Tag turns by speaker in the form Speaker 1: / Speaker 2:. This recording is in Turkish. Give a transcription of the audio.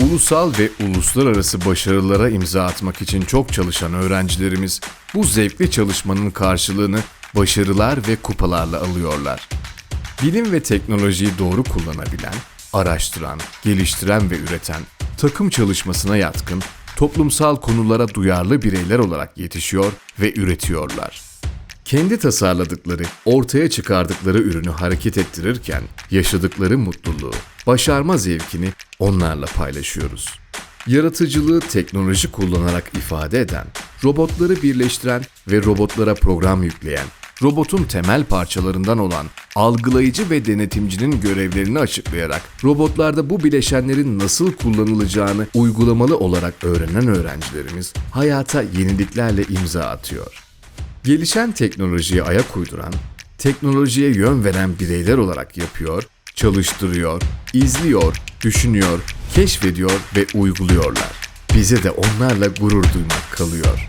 Speaker 1: Ulusal ve uluslararası başarılara imza atmak için çok çalışan öğrencilerimiz bu zevkli çalışmanın karşılığını başarılar ve kupalarla alıyorlar. Bilim ve teknolojiyi doğru kullanabilen, araştıran, geliştiren ve üreten, takım çalışmasına yatkın, toplumsal konulara duyarlı bireyler olarak yetişiyor ve üretiyorlar. Kendi tasarladıkları, ortaya çıkardıkları ürünü hareket ettirirken yaşadıkları mutluluğu, başarma zevkini onlarla paylaşıyoruz. Yaratıcılığı teknoloji kullanarak ifade eden, robotları birleştiren ve robotlara program yükleyen, robotun temel parçalarından olan algılayıcı ve denetimcinin görevlerini açıklayarak robotlarda bu bileşenlerin nasıl kullanılacağını uygulamalı olarak öğrenen öğrencilerimiz hayata yeniliklerle imza atıyor. Gelişen teknolojiye ayak uyduran, teknolojiye yön veren bireyler olarak yapıyor, çalıştırıyor, izliyor, düşünüyor, keşfediyor ve uyguluyorlar. Bize de onlarla gurur duymak kalıyor.